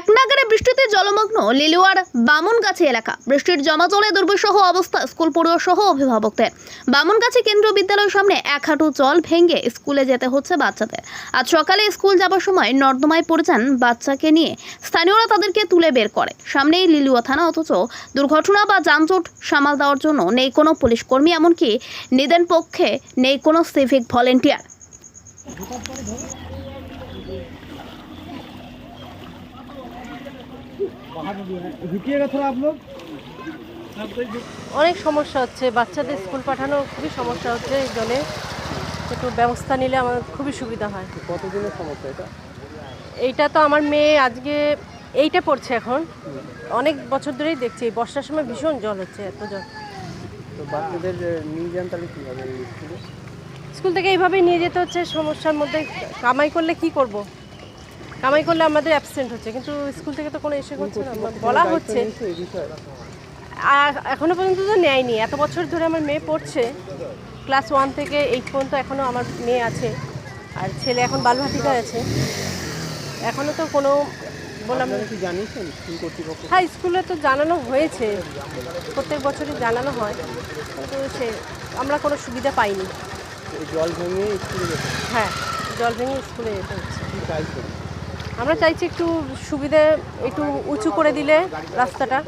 এক নাগারে বৃষ্টিতে জলমগ্ন লিলুয়ার বামনগাছি এলাকা। বৃষ্টির জমা জলে দুর্বিষহ অবস্থা স্কুল পড়ুয়া সহ অভিভাবকদের। বামনগাছি কেন্দ্রীয় বিদ্যালয়ের সামনে এক হাঁটু জল ভেঙে স্কুলে যেতে হচ্ছে বাচ্চাদের। আজ সকালে স্কুল যাবার সময় নর্দমায় পড়ে যান বাচ্চাকে নিয়ে। স্থানীয়রা তাদেরকে তুলে বের করে। সামনেই লিলুয়া থানা, অথচ দুর্ঘটনা বা যানজট সামাল দেওয়ার জন্য নেই কোনো পুলিশ কর্মী, এমনকি নিদেন পক্ষে নেই কোনো সিভিক ভলেন্টিয়ার। অনেক সমস্যা হচ্ছে। বাচ্চাদের স্কুল পাঠানো খুবই সমস্যা হচ্ছে এই জলে একটু ব্যবস্থা নিলে আমার খুবই সুবিধা হয়। কতদিনের সমস্যা এটা? এইটা তো আমার মেয়ে আজকে এইটা পড়ছে এখন। অনেক বছর ধরেই দেখছি। বর্ষার সময় ভীষণ জল হচ্ছে এত জল। তো বাচ্চাদের নিয়ে যান তাহলে কী হবে স্কুল থেকে এইভাবেই নিয়ে যেতে হচ্ছে। সমস্যার মধ্যে কামাই করলে কি করব? কামাই করলে আমাদের অ্যাবসেন্ট হচ্ছে কিন্তু স্কুল থেকে তো কোনো এসে করছে না বলা হচ্ছে। নিয়েছে বিষয়ে। আর এখনও পর্যন্ত তো নেয়নি এত বছর ধরে আমার মেয়ে পড়ছে ক্লাস ওয়ান থেকে এইট পর্যন্ত এখনও আমার মেয়ে আছে আর ছেলে এখন বালভাটিকায় আছে। এখনও তো কোনো বললাম হ্যাঁ স্কুলে তো জানানো হয়েছে প্রত্যেক বছরই জানানো হয় কিন্তু সে আমরা কোনো সুবিধা পাইনি। জল ভেঙে স্কুলে হ্যাঁ জল ভেঙে স্কুলে যেতে হচ্ছে আমরা চাইছি একটু সুবিধে একটু উঁচু করে দিলে রাস্তাটা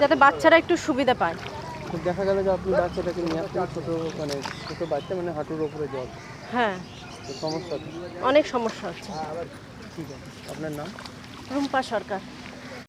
যাতে বাচ্চারা একটু সুবিধা পায়। দেখা গেল যে আপনি বাচ্চাটাকে নিয়ে আসলেন ছোটো মানে ছোটো বাচ্চা মানে হাঁটুর ওপরে জল। হ্যাঁ। সমস্যা অনেক সমস্যা হচ্ছে। ঠিক আছে। আপনার নাম? রুম্পা সরকার।